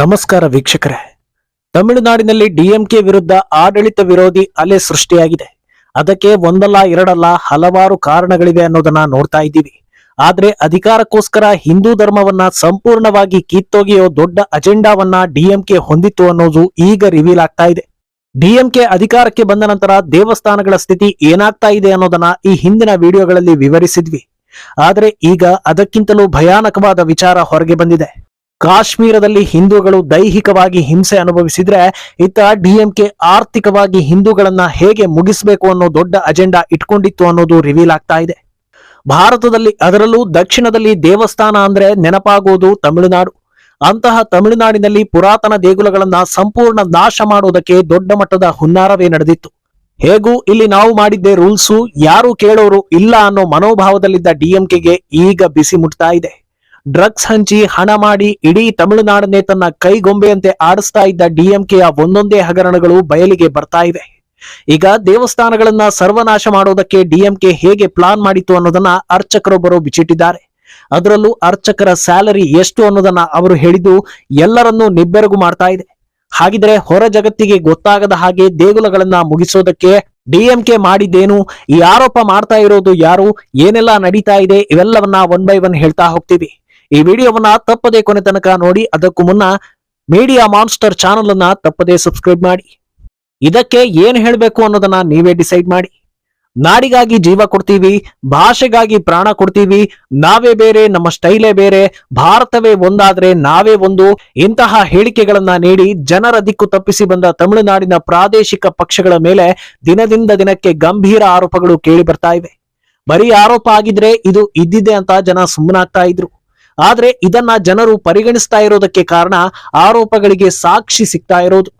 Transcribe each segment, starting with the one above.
ನಮಸ್ಕಾರ ವೀಕ್ಷಕರೇ. ತಮಿಳುನಾಡಿನಲ್ಲಿ ಡಿಎಂಕೆ ವಿರುದ್ಧ ಆಡಳಿತ ವಿರೋಧಿ ಅಲೆ ಸೃಷ್ಟಿಯಾಗಿದೆ. ಅದಕ್ಕೆ ಒಂದಲ್ಲ, ಎರಡಲ್ಲ ಹಲವಾರು ಕಾರಣಗಳಿವೆ ಅನ್ನೋದನ್ನ ನೋಡ್ತಾ ಇದ್ದೀವಿ. ಆದ್ರೆ ಅಧಿಕಾರಕ್ಕೋಸ್ಕರ ಹಿಂದೂ ಧರ್ಮವನ್ನ ಸಂಪೂರ್ಣವಾಗಿ ಕಿತ್ತೊಗೆಯೋ ದೊಡ್ಡ ಅಜೆಂಡಾವನ್ನ ಡಿಎಂಕೆ ಹೊಂದಿತ್ತು ಅನ್ನೋದು ಈಗ ರಿವೀಲ್ ಆಗ್ತಾ ಇದೆ. ಡಿಎಂಕೆ ಅಧಿಕಾರಕ್ಕೆ ಬಂದ ನಂತರ ದೇವಸ್ಥಾನಗಳ ಸ್ಥಿತಿ ಏನಾಗ್ತಾ ಇದೆ ಅನ್ನೋದನ್ನ ಈ ಹಿಂದಿನ ವಿಡಿಯೋಗಳಲ್ಲಿ ವಿವರಿಸಿದ್ವಿ. ಆದ್ರೆ ಈಗ ಅದಕ್ಕಿಂತಲೂ ಭಯಾನಕವಾದ ವಿಚಾರ ಹೊರಗೆ ಬಂದಿದೆ. ಕಾಶ್ಮೀರದಲ್ಲಿ ಹಿಂದೂಗಳು ದೈಹಿಕವಾಗಿ ಹಿಂಸೆ ಅನುಭವಿಸಿದ್ರೆ ಇತ್ತ ಡಿಎಂಕೆ ಆರ್ಥಿಕವಾಗಿ ಹಿಂದೂಗಳನ್ನ ಹೇಗೆ ಮುಗಿಸಬೇಕು ಅನ್ನೋ ದೊಡ್ಡ ಅಜೆಂಡಾ ಇಟ್ಕೊಂಡಿತ್ತು ಅನ್ನೋದು ರಿವೀಲ್ ಆಗ್ತಾ ಇದೆ. ಭಾರತದಲ್ಲಿ ಅದರಲ್ಲೂ ದಕ್ಷಿಣದಲ್ಲಿ ದೇವಸ್ಥಾನ ಅಂದ್ರೆ ನೆನಪಾಗುವುದು ತಮಿಳುನಾಡು. ಅಂತಹ ತಮಿಳುನಾಡಿನಲ್ಲಿ ಪುರಾತನ ದೇಗುಲಗಳನ್ನ ಸಂಪೂರ್ಣ ನಾಶ ಮಾಡುವುದಕ್ಕೆ ದೊಡ್ಡ ಮಟ್ಟದ ಹುನ್ನಾರವೇ ನಡೆದಿತ್ತು. ಹೇಗೂ ಇಲ್ಲಿ ನಾವು ಮಾಡಿದ್ದೆ ರೂಲ್ಸು ಯಾರು ಕೇಳೋರು ಇಲ್ಲ ಅನ್ನೋ ಮನೋಭಾವದಲ್ಲಿದ್ದ ಡಿಎಂಕೆಗೆ ಈಗ ಬಿಸಿ ಮುಟ್ತಾ ಇದೆ. ಡ್ರಗ್ಸ್ ಹಂಚಿ ಹಣ ಮಾಡಿ ಇಡೀ ತಮಿಳುನಾಡನ್ನೇ ತನ್ನ ಕೈಗೊಂಬೆಯಂತೆ ಆಡಿಸ್ತಾ ಇದ್ದ ಡಿಎಂಕೆಯ ಒಂದೊಂದೇ ಹಗರಣಗಳು ಬಯಲಿಗೆ ಬರ್ತಾ ಇವೆ. ಈಗ ದೇವಸ್ಥಾನಗಳನ್ನ ಸರ್ವನಾಶ ಮಾಡೋದಕ್ಕೆ ಡಿಎಂಕೆ ಹೇಗೆ ಪ್ಲಾನ್ ಮಾಡಿತ್ತು ಅನ್ನೋದನ್ನ ಅರ್ಚಕರೊಬ್ಬರು ಬಿಚ್ಚಿಟ್ಟಿದ್ದಾರೆ. ಅದರಲ್ಲೂ ಅರ್ಚಕರ ಸ್ಯಾಲರಿ ಎಷ್ಟು ಅನ್ನೋದನ್ನ ಅವರು ಹೇಳಿದ್ದು ಎಲ್ಲರನ್ನೂ ನಿಬ್ಬೆರಗು ಮಾಡ್ತಾ ಇದೆ. ಹಾಗಿದ್ರೆ ಹೊರ ಜಗತ್ತಿಗೆ ಗೊತ್ತಾಗದ ಹಾಗೆ ದೇಗುಲಗಳನ್ನ ಮುಗಿಸೋದಕ್ಕೆ ಡಿಎಂಕೆ ಮಾಡಿದ್ದೇನು, ಈ ಆರೋಪ ಮಾಡ್ತಾ ಇರೋದು ಯಾರು, ಏನೆಲ್ಲ ನಡೀತಾ ಇದೆ, ಇವೆಲ್ಲವನ್ನ ಒನ್ ಬೈ ಒನ್ ಹೇಳ್ತಾ ಹೋಗ್ತೀವಿ. ಈ ವಿಡಿಯೋವನ್ನ ತಪ್ಪದೆ ಕೊನೆ ತನಕ ನೋಡಿ, ಅದಕ್ಕೂ ಮುನ್ನ ಮೀಡಿಯಾ ಮಾನ್ಸ್ಟರ್ ಚಾನಲ್ ಅನ್ನ ತಪ್ಪದೆ ಸಬ್ಸ್ಕ್ರೈಬ್ ಮಾಡಿ. ಇದಕ್ಕೆ ಏನ್ ಹೇಳಬೇಕು ಅನ್ನೋದನ್ನ ನೀವೇ ಡಿಸೈಡ್ ಮಾಡಿ. ನಾಡಿಗಾಗಿ ಜೀವ ಕೊಡ್ತೀವಿ, ಭಾಷೆಗಾಗಿ ಪ್ರಾಣ ಕೊಡ್ತೀವಿ, ನಾವೇ ಬೇರೆ, ನಮ್ಮ ಸ್ಟೈಲೇ ಬೇರೆ, ಭಾರತವೇ ಒಂದಾದ್ರೆ ನಾವೇ ಒಂದು ಇಂತಹ ಹೇಳಿಕೆಗಳನ್ನ ನೀಡಿ ಜನರ ದಿಕ್ಕು ತಪ್ಪಿಸಿ ಬಂದ ತಮಿಳುನಾಡಿನ ಪ್ರಾದೇಶಿಕ ಪಕ್ಷಗಳ ಮೇಲೆ ದಿನದಿಂದ ದಿನಕ್ಕೆ ಗಂಭೀರ ಆರೋಪಗಳು ಕೇಳಿ ಬರ್ತಾ ಇವೆ. ಬರೀ ಆರೋಪ ಆಗಿದ್ರೆ ಇದು ಇದ್ದಿದೆ ಅಂತ ಜನ ಸುಮ್ಮನಾಗ್ತಾ ಇದ್ರು. ಆದ್ರೆ ಇದನ್ನ ಜನರು ಪರಿಗಣಿಸ್ತಾ ಇರೋದಕ್ಕೆ ಕಾರಣ ಆರೋಪಗಳಿಗೆ ಸಾಕ್ಷಿ ಸಿಗ್ತಾ ಇರೋದು.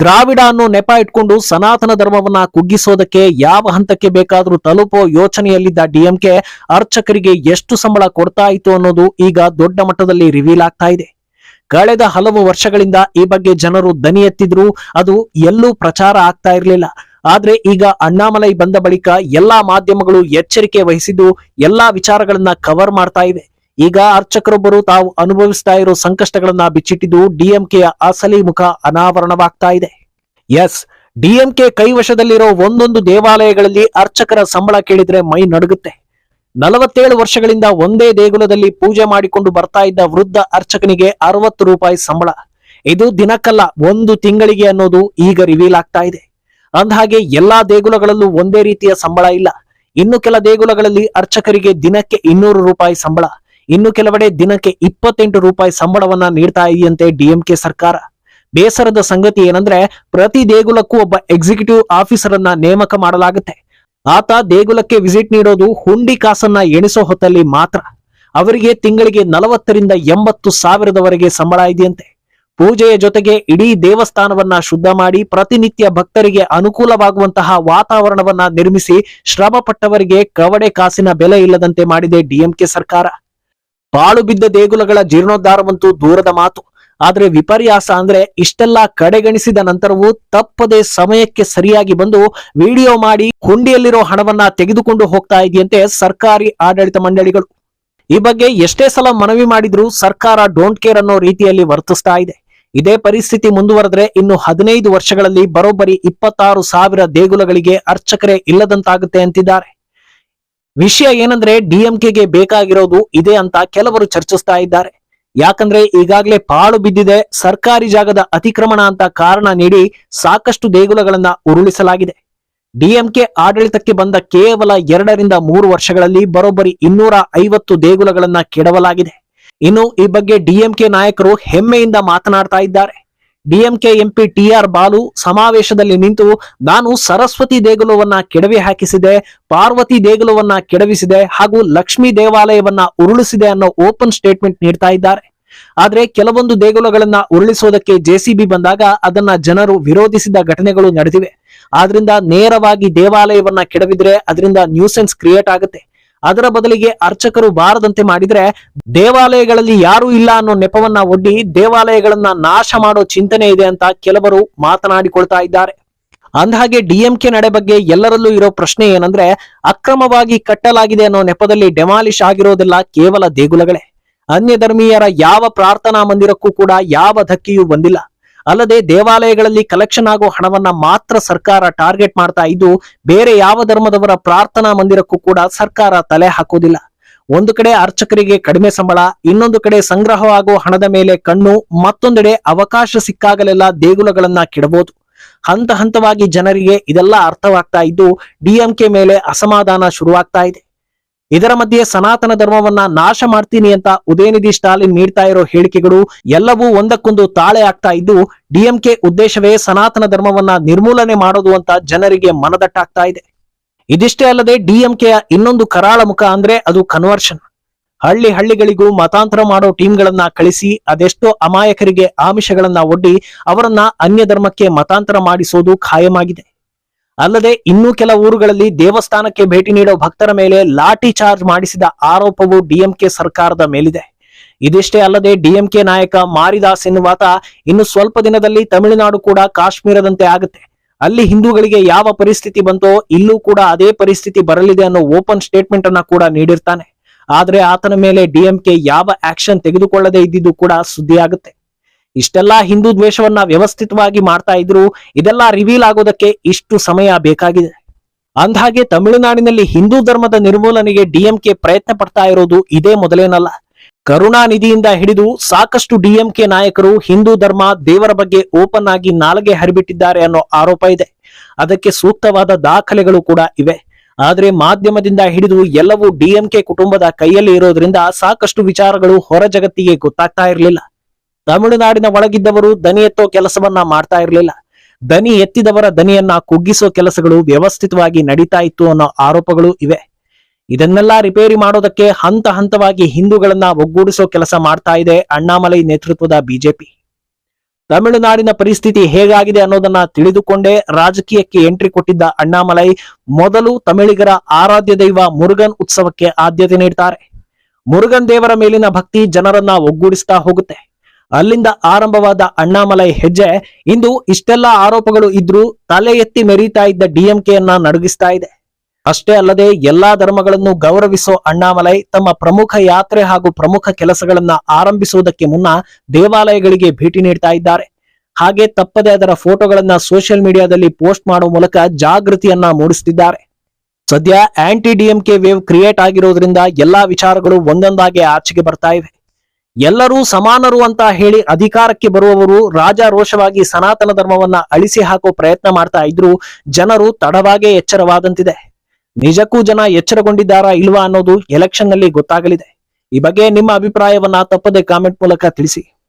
ದ್ರಾವಿಡ ಅನ್ನೋ ನೆಪ ಇಟ್ಕೊಂಡು ಸನಾತನ ಧರ್ಮವನ್ನ ಕುಗ್ಗಿಸೋದಕ್ಕೆ ಯಾವ ಹಂತಕ್ಕೆ ಬೇಕಾದ್ರೂ ತಲುಪೋ ಯೋಚನೆಯಲ್ಲಿದ್ದ ಡಿಎಂಕೆ ಅರ್ಚಕರಿಗೆ ಎಷ್ಟು ಸಂಬಳ ಕೊಡ್ತಾ ಇತ್ತು ಅನ್ನೋದು ಈಗ ದೊಡ್ಡ ಮಟ್ಟದಲ್ಲಿ ರಿವೀಲ್ ಆಗ್ತಾ ಇದೆ. ಕಳೆದ ಹಲವು ವರ್ಷಗಳಿಂದ ಈ ಬಗ್ಗೆ ಜನರು ದನಿ ಎತ್ತಿದ್ರು, ಅದು ಎಲ್ಲೂ ಪ್ರಚಾರ ಆಗ್ತಾ ಇರಲಿಲ್ಲ. ಆದ್ರೆ ಈಗ ಅಣ್ಣಾಮಲೈ ಬಂದ ಬಳಿಕ ಎಲ್ಲಾ ಮಾಧ್ಯಮಗಳು ಎಚ್ಚರಿಕೆ ವಹಿಸಿದ್ದು, ಎಲ್ಲಾ ವಿಚಾರಗಳನ್ನ ಕವರ್ ಮಾಡ್ತಾ ಇವೆ. ಈಗ ಅರ್ಚಕರೊಬ್ಬರು ತಾವು ಅನುಭವಿಸ್ತಾ ಇರೋ ಸಂಕಷ್ಟಗಳನ್ನ ಬಿಚ್ಚಿಟ್ಟಿದ್ದು ಡಿಎಂಕೆಯ ಅಸಲಿ ಮುಖ ಅನಾವರಣವಾಗ್ತಾ ಇದೆ. ಎಸ್, ಡಿಎಂಕೆ ಕೈವಶದಲ್ಲಿರೋ ಒಂದೊಂದು ದೇವಾಲಯಗಳಲ್ಲಿ ಅರ್ಚಕರ ಸಂಬಳ ಕೇಳಿದ್ರೆ ಮೈ ನಡುಗುತ್ತೆ. ನಲವತ್ತೇಳು ವರ್ಷಗಳಿಂದ ಒಂದೇ ದೇಗುಲದಲ್ಲಿ ಪೂಜೆ ಮಾಡಿಕೊಂಡು ಬರ್ತಾ ಇದ್ದ ವೃದ್ಧ ಅರ್ಚಕನಿಗೆ ಅರವತ್ತು ರೂಪಾಯಿ ಸಂಬಳ. ಇದು ದಿನಕ್ಕಲ್ಲ, ಒಂದು ತಿಂಗಳಿಗೆ ಅನ್ನೋದು ಈಗ ರಿವೀಲ್ ಆಗ್ತಾ ಇದೆ. ಅಂದಹಾಗೆ ಎಲ್ಲಾ ದೇಗುಲಗಳಲ್ಲೂ ಒಂದೇ ರೀತಿಯ ಸಂಬಳ ಇಲ್ಲ. ಇನ್ನು ಕೆಲ ದೇಗುಲಗಳಲ್ಲಿ ಅರ್ಚಕರಿಗೆ ದಿನಕ್ಕೆ ಇನ್ನೂರು ರೂಪಾಯಿ ಸಂಬಳ. ಇನ್ನು ಕೆಲವೆಡೆ ದಿನಕ್ಕೆ ಇಪ್ಪತ್ತೆಂಟು ರೂಪಾಯಿ ಸಂಬಳವನ್ನ ನೀಡ್ತಾ ಇದೆಯಂತೆ ಡಿಎಂಕೆ ಸರ್ಕಾರ. ಬೇಸರದ ಸಂಗತಿ ಏನಂದ್ರೆ ಪ್ರತಿ ದೇಗುಲಕ್ಕೂ ಒಬ್ಬ ಎಕ್ಸಿಕ್ಯೂಟಿವ್ ಆಫೀಸರ್ ಅನ್ನ ನೇಮಕ ಮಾಡಲಾಗುತ್ತೆ. ಆತ ದೇಗುಲಕ್ಕೆ ವಿಸಿಟ್ ನೀಡೋದು ಹುಂಡಿ ಕಾಸನ್ನ ಎಣಿಸೋ ಹೊತ್ತಲ್ಲಿ ಮಾತ್ರ. ಅವರಿಗೆ ತಿಂಗಳಿಗೆ ನಲವತ್ತರಿಂದ ಎಂಬತ್ತು ಸಾವಿರದವರೆಗೆ ಸಂಬಳ ಇದೆಯಂತೆ. ಪೂಜೆಯ ಜೊತೆಗೆ ಇಡೀ ದೇವಸ್ಥಾನವನ್ನ ಶುದ್ಧ ಮಾಡಿ ಪ್ರತಿನಿತ್ಯ ಭಕ್ತರಿಗೆ ಅನುಕೂಲವಾಗುವಂತಹ ವಾತಾವರಣವನ್ನ ನಿರ್ಮಿಸಿ ಶ್ರಮಪಟ್ಟವರಿಗೆ ಕವಡೆ ಕಾಸಿನ ಬೆಲೆ ಇಲ್ಲದಂತೆ ಮಾಡಿದೆ ಡಿಎಂಕೆ ಸರ್ಕಾರ. ಪಾಳು ಬಿದ್ದ ದೇಗುಲಗಳ ಜೀರ್ಣೋದ್ಧಾರವಂತೂ ದೂರದ ಮಾತು. ಆದ್ರೆ ವಿಪರ್ಯಾಸ ಅಂದ್ರೆ ಇಷ್ಟೆಲ್ಲ ಕಡೆಗಣಿಸಿದ ನಂತರವೂ ತಪ್ಪದೆ ಸಮಯಕ್ಕೆ ಸರಿಯಾಗಿ ಬಂದು ವಿಡಿಯೋ ಮಾಡಿ ಹುಂಡಿಯಲ್ಲಿರೋ ಹಣವನ್ನ ತೆಗೆದುಕೊಂಡು ಹೋಗ್ತಾ ಇದೆಯಂತೆ ಸರ್ಕಾರಿ ಆಡಳಿತ ಮಂಡಳಿಗಳು. ಈ ಬಗ್ಗೆ ಎಷ್ಟೇ ಸಲ ಮನವಿ ಮಾಡಿದ್ರೂ ಸರ್ಕಾರ ಡೋಂಟ್ ಕೇರ್ ಅನ್ನೋ ರೀತಿಯಲ್ಲಿ ವರ್ತಿಸ್ತಾ ಇದೆ. ಇದೇ ಪರಿಸ್ಥಿತಿ ಮುಂದುವರೆದ್ರೆ ಇನ್ನು ಹದಿನೈದು ವರ್ಷಗಳಲ್ಲಿ ಬರೋಬ್ಬರಿ ಇಪ್ಪತ್ತಾರು ಸಾವಿರ ದೇಗುಲಗಳಿಗೆ ಅರ್ಚಕರೇ ಇಲ್ಲದಂತಾಗುತ್ತೆ ಅಂತಿದ್ದಾರೆ. ವಿಷಯ ಏನಂದ್ರೆ ಡಿಎಂಕೆಗೆ ಬೇಕಾಗಿರೋದು ಇದೆ ಅಂತ ಕೆಲವರು ಚರ್ಚಿಸ್ತಾ ಇದ್ದಾರೆ. ಯಾಕಂದ್ರೆ ಈಗಾಗಲೇ ಪಾಳು ಬಿದ್ದಿದೆ, ಸರ್ಕಾರಿ ಜಾಗದ ಅತಿಕ್ರಮಣ ಅಂತ ಕಾರಣ ನೀಡಿ ಸಾಕಷ್ಟು ದೇಗುಲಗಳನ್ನ ಉರುಳಿಸಲಾಗಿದೆ. ಡಿಎಂಕೆ ಆಡಳಿತಕ್ಕೆ ಬಂದ ಕೇವಲ ಎರಡರಿಂದ ಮೂರು ವರ್ಷಗಳಲ್ಲಿ ಬರೋಬ್ಬರಿ ಇನ್ನೂರ ಐವತ್ತು ದೇಗುಲಗಳನ್ನ ಕೆಡವಲಾಗಿದೆ. ಇನ್ನು ಈ ಬಗ್ಗೆ ಡಿಎಂಕೆ ನಾಯಕರು ಹೆಮ್ಮೆಯಿಂದ ಮಾತನಾಡ್ತಾ ಇದ್ದಾರೆ. DMK MP T R Balu ಸಮಾವೇಶದಲ್ಲಿ ನಿಂತು, ನಾನು ಸರಸ್ವತಿ ದೇಗುಲವನ್ನ ಕೆಡವಿ ಹಾಕಿಸಿದೆ, ಪಾರ್ವತಿ ದೇಗುಲವನ್ನ ಕೆಡವಿಸಿದೆ ಹಾಗೂ ಲಕ್ಷ್ಮಿ ದೇವಾಲಯವನ್ನ ಉರುಳಿಸಿದೆ ಅನ್ನೋ ಓಪನ್ ಸ್ಟೇಟ್ಮೆಂಟ್ ನೀಡ್ತಾ ಇದ್ದಾರೆ. ಆದ್ರೆ ಕೆಲವೊಂದು ದೇಗುಲಗಳನ್ನ ಉರುಳಿಸೋದಕ್ಕೆ ಜೆಸಿಬಿ ಬಂದಾಗ ಅದನ್ನ ಜನರು ವಿರೋಧಿಸಿದ ಘಟನೆಗಳು ನಡೆದಿವೆ. ಆದ್ರಿಂದ ನೇರವಾಗಿ ದೇವಾಲಯವನ್ನ ಕೆಡವಿದ್ರೆ ಅದರಿಂದ ನ್ಯೂಸೆನ್ಸ್ ಕ್ರಿಯೇಟ್ ಆಗುತ್ತೆ. ಅದರ ಬದಲಿಗೆ ಅರ್ಚಕರು ಬಾರದಂತೆ ಮಾಡಿದ್ರೆ ದೇವಾಲಯಗಳಲ್ಲಿ ಯಾರು ಇಲ್ಲ ಅನ್ನೋ ನೆಪವನ್ನ ಒಡ್ಡಿ ದೇವಾಲಯಗಳನ್ನ ನಾಶ ಮಾಡೋ ಚಿಂತನೆ ಇದೆ ಅಂತ ಕೆಲವರು ಮಾತನಾಡಿಕೊಳ್ತಾ ಇದ್ದಾರೆ. ಅಂದಹಾಗೆ ಡಿಎಂಕೆ ನಡೆ ಬಗ್ಗೆ ಎಲ್ಲರಲ್ಲೂ ಇರೋ ಪ್ರಶ್ನೆ ಏನಂದ್ರೆ ಅಕ್ರಮವಾಗಿ ಕಟ್ಟಲಾಗಿದೆ ಅನ್ನೋ ನೆಪದಲ್ಲಿ ಡೆಮಾಲಿಶ್ ಆಗಿರೋದೆಲ್ಲ ಕೇವಲ ದೇಗುಲಗಳೇ. ಅನ್ಯ ಧರ್ಮೀಯರ ಯಾವ ಪ್ರಾರ್ಥನಾ ಮಂದಿರಕ್ಕೂ ಕೂಡ ಯಾವ ಧಕ್ಕೆಯೂ ಬಂದಿಲ್ಲ. ಅಲ್ಲದೆ ದೇವಾಲಯಗಳಲ್ಲಿ ಕಲೆಕ್ಷನ್ ಆಗೋ ಹಣವನ್ನ ಮಾತ್ರ ಸರ್ಕಾರ ಟಾರ್ಗೆಟ್ ಮಾಡ್ತಾ ಇದ್ದು, ಬೇರೆ ಯಾವ ಧರ್ಮದವರ ಪ್ರಾರ್ಥನಾ ಮಂದಿರಕ್ಕೂ ಕೂಡ ಸರ್ಕಾರ ತಲೆ ಹಾಕೋದಿಲ್ಲ. ಒಂದು ಕಡೆ ಅರ್ಚಕರಿಗೆ ಕಡಿಮೆ ಸಂಬಳ, ಇನ್ನೊಂದು ಕಡೆ ಸಂಗ್ರಹವಾಗುವ ಹಣದ ಮೇಲೆ ಕಣ್ಣು, ಮತ್ತೊಂದೆಡೆ ಅವಕಾಶ ಸಿಕ್ಕಾಗಲೆಲ್ಲ ದೇಗುಲಗಳನ್ನ ಕೆಡಬಹುದು ಹಂತ ಹಂತವಾಗಿ ಜನರಿಗೆ ಇದೆಲ್ಲ ಅರ್ಥವಾಗ್ತಾ ಇದ್ದು, ಡಿಎಂಕೆ ಮೇಲೆ ಅಸಮಾಧಾನ ಶುರುವಾಗ್ತಾ ಇದೆ. ಇದರ ಮಧ್ಯೆ ಸನಾತನ ಧರ್ಮವನ್ನ ನಾಶ ಮಾಡ್ತೀನಿ ಅಂತ ಉದಯನಿಧಿ ಸ್ಟಾಲಿನ್ ನೀಡ್ತಾ ಇರೋ ಹೇಳಿಕೆಗಳು ಎಲ್ಲವೂ ಒಂದಕ್ಕೊಂದು ತಾಳೆ ಆಗ್ತಾ ಇದ್ದು ಡಿಎಂಕೆ ಉದ್ದೇಶವೇ ಸನಾತನ ಧರ್ಮವನ್ನ ನಿರ್ಮೂಲನೆ ಮಾಡೋದು ಅಂತ ಜನರಿಗೆ ಮನದಟ್ಟಾಗ್ತಾ ಇದೆ. ಇದಿಷ್ಟೇ ಅಲ್ಲದೆ ಡಿಎಂಕೆಯ ಇನ್ನೊಂದು ಕರಾಳ ಮುಖ ಅಂದ್ರೆ ಅದು ಕನ್ವರ್ಷನ್. ಹಳ್ಳಿ ಹಳ್ಳಿಗಳಿಗೂ ಮತಾಂತರ ಮಾಡೋ ಟೀಮ್ಗಳನ್ನ ಕಳಿಸಿ, ಅದೆಷ್ಟೋ ಅಮಾಯಕರಿಗೆ ಆಮಿಷಗಳನ್ನ ಒಡ್ಡಿ, ಅವರನ್ನ ಅನ್ಯ ಧರ್ಮಕ್ಕೆ ಮತಾಂತರ ಮಾಡಿಸೋದು ಖಾಯಮಾಗಿದೆ ಅಲ್ಲದೆ ಇನ್ನೂ ಕೆಲ ಊರುಗಳಲ್ಲಿ ದೇವಸ್ಥಾನಕ್ಕೆ ಭೇಟಿ ನೀಡೋ ಭಕ್ತರ ಮೇಲೆ ಲಾಠಿ ಚಾರ್ಜ್ ಮಾಡಿಸಿದ ಆರೋಪವು ಡಿಎಂಕೆ ಸರ್ಕಾರದ ಮೇಲಿದೆ. ಇದಿಷ್ಟೇ ಅಲ್ಲದೆ ಡಿಎಂಕೆ ನಾಯಕ ಮಾರಿದಾಸ್ ಎನ್ನುವಾತ ಇನ್ನು ಸ್ವಲ್ಪ ದಿನದಲ್ಲಿ ತಮಿಳುನಾಡು ಕೂಡ ಕಾಶ್ಮೀರದಂತೆ ಆಗುತ್ತೆ. ಅಲ್ಲಿ ಹಿಂದೂಗಳಿಗೆ ಯಾವ ಪರಿಸ್ಥಿತಿ ಬಂತೋ ಇಲ್ಲೂ ಕೂಡ ಅದೇ ಪರಿಸ್ಥಿತಿ ಬರಲಿದೆ ಅನ್ನೋ ಓಪನ್ ಸ್ಟೇಟ್ಮೆಂಟ್ ಅನ್ನ ಕೂಡ ನೀಡಿರ್ತಾನೆ. ಆದ್ರೆ ಆತನ ಮೇಲೆ ಡಿಎಂಕೆ ಯಾವ ಆಕ್ಷನ್ ತೆಗೆದುಕೊಳ್ಳದೇ ಇದ್ದಿದ್ದು ಕೂಡ ಸುದ್ದಿಯಾಗುತ್ತೆ. ಇಷ್ಟೆಲ್ಲಾ ಹಿಂದೂ ದ್ವೇಷವನ್ನ ವ್ಯವಸ್ಥಿತವಾಗಿ ಮಾಡ್ತಾ ಇದ್ರು, ಇದೆಲ್ಲ ರಿವೀಲ್ ಆಗೋದಕ್ಕೆ ಇಷ್ಟು ಸಮಯ ಬೇಕಾಗಿದೆ. ಅಂದ್ಹಾಗೆ ತಮಿಳುನಾಡಿನಲ್ಲಿ ಹಿಂದೂ ಧರ್ಮದ ನಿರ್ಮೂಲನೆಗೆ ಡಿಎಂಕೆ ಪ್ರಯತ್ನ ಪಡ್ತಾ ಇರೋದು ಇದೇ ಮೊದಲೇನಲ್ಲ. ಕರುಣಾನಿಧಿಯಿಂದ ಹಿಡಿದು ಸಾಕಷ್ಟು ಡಿಎಂಕೆ ನಾಯಕರು ಹಿಂದೂ ಧರ್ಮ ದೇವರ ಬಗ್ಗೆ ಓಪನ್ ಆಗಿ ನಾಲ್ಗೆ ಹರಿಬಿಟ್ಟಿದ್ದಾರೆ ಅನ್ನೋ ಆರೋಪ ಇದೆ. ಅದಕ್ಕೆ ಸೂಕ್ತವಾದ ದಾಖಲೆಗಳು ಕೂಡ ಇವೆ. ಆದರೆ ಮಾಧ್ಯಮದಿಂದ ಹಿಡಿದು ಎಲ್ಲವೂ ಡಿಎಂಕೆ ಕುಟುಂಬದ ಕೈಯಲ್ಲಿ ಇರೋದ್ರಿಂದ ಸಾಕಷ್ಟು ವಿಚಾರಗಳು ಹೊರ ಜಗತ್ತಿಗೆ ಗೊತ್ತಾಗ್ತಾ ಇರಲಿಲ್ಲ. ತಮಿಳುನಾಡಿನ ಒಳಗಿದ್ದವರು ದನಿ ಎತ್ತೋ ಕೆಲಸವನ್ನ ಮಾಡ್ತಾ ಇರಲಿಲ್ಲ. ದನಿ ಎತ್ತಿದವರ ದನಿಯನ್ನ ಕುಗ್ಗಿಸೋ ಕೆಲಸಗಳು ವ್ಯವಸ್ಥಿತವಾಗಿ ನಡೀತಾ ಇತ್ತು ಅನ್ನೋ ಆರೋಪಗಳು ಇವೆ. ಇದನ್ನೆಲ್ಲ ರಿಪೇರಿ ಮಾಡೋದಕ್ಕೆ ಹಂತ ಹಂತವಾಗಿ ಹಿಂದೂಗಳನ್ನ ಒಗ್ಗೂಡಿಸೋ ಕೆಲಸ ಮಾಡ್ತಾ ಇದೆ ಅಣ್ಣಾಮಲೈ ನೇತೃತ್ವದ ಬಿಜೆಪಿ. ತಮಿಳುನಾಡಿನ ಪರಿಸ್ಥಿತಿ ಹೇಗಾಗಿದೆ ಅನ್ನೋದನ್ನ ತಿಳಿದುಕೊಂಡೇ ರಾಜಕೀಯಕ್ಕೆ ಎಂಟ್ರಿ ಕೊಟ್ಟಿದ್ದ ಅಣ್ಣಾಮಲೈ ಮೊದಲು ತಮಿಳಿಗರ ಆರಾಧ್ಯ ದೈವ ಮುರುಗನ್ ಉತ್ಸವಕ್ಕೆ ಆದ್ಯತೆ ನೀಡ್ತಾರೆ. ಮುರುಗನ್ ದೇವರ ಮೇಲಿನ ಭಕ್ತಿ ಜನರನ್ನ ಒಗ್ಗೂಡಿಸ್ತಾ ಹೋಗುತ್ತೆ. ಅಲ್ಲಿಂದ ಆರಂಭವಾದ ಅಣ್ಣಾಮಲೈ ಹೆಜ್ಜೆ. ಇಂದು ಇಷ್ಟೆಲ್ಲ ಆರೋಪಗಳು ಇದ್ರೂ ತಲೆ ಎತ್ತಿ ಮೆರೀತಾ ಇದ್ದ ಡಿಎಂಕೆಯನ್ನ ನಡುಗಿಸ್ತಾ ಇದೆ. ಅಷ್ಟೇ ಅಲ್ಲದೆ ಎಲ್ಲಾ ಧರ್ಮಗಳನ್ನು ಗೌರವಿಸೋ ಅಣ್ಣಾಮಲೈ ತಮ್ಮ ಪ್ರಮುಖ ಯಾತ್ರೆ ಹಾಗೂ ಪ್ರಮುಖ ಕೆಲಸಗಳನ್ನ ಆರಂಭಿಸುವುದಕ್ಕೆ ಮುನ್ನ ದೇವಾಲಯಗಳಿಗೆ ಭೇಟಿ ನೀಡ್ತಾ ಇದ್ದಾರೆ. ಹಾಗೆ ತಪ್ಪದೆ ಅದರ ಫೋಟೋಗಳನ್ನ ಸೋಷಿಯಲ್ ಮೀಡಿಯಾದಲ್ಲಿ ಪೋಸ್ಟ್ ಮಾಡುವ ಮೂಲಕ ಜಾಗೃತಿಯನ್ನ ಮೂಡಿಸುತ್ತಿದ್ದಾರೆ. ಸದ್ಯ ಆಂಟಿ ಡಿಎಂಕೆ ವೇವ್ ಕ್ರಿಯೇಟ್ ಆಗಿರೋದ್ರಿಂದ ಎಲ್ಲಾ ವಿಚಾರಗಳು ಒಂದೊಂದಾಗಿ ಆಚೆಗೆ ಬರ್ತಾ ಇವೆ. ಎಲ್ಲರೂ ಸಮಾನರು ಅಂತ ಹೇಳಿ ಅಧಿಕಾರಕ್ಕೆ ಬರುವವರು ರಾಜಾರೋಷವಾಗಿ ಸನಾತನ ಧರ್ಮವನ್ನ ಅಳಿಸಿ ಹಾಕೋ ಪ್ರಯತ್ನ ಮಾಡ್ತಾ ಇದ್ರು, ಜನರು ತಡವಾಗೇ ಎಚ್ಚರವಾದಂತಿದೆ. ನಿಜಕ್ಕೂ ಜನ ಎಚ್ಚರಗೊಂಡಿದ್ದಾರಾ ಇಲ್ವಾ ಅನ್ನೋದು ಎಲೆಕ್ಷನ್ನಲ್ಲಿ ಗೊತ್ತಾಗಲಿದೆ. ಈ ಬಗ್ಗೆ ನಿಮ್ಮ ಅಭಿಪ್ರಾಯವನ್ನ ತಪ್ಪದೆ ಕಾಮೆಂಟ್ ಮೂಲಕ ತಿಳಿಸಿ.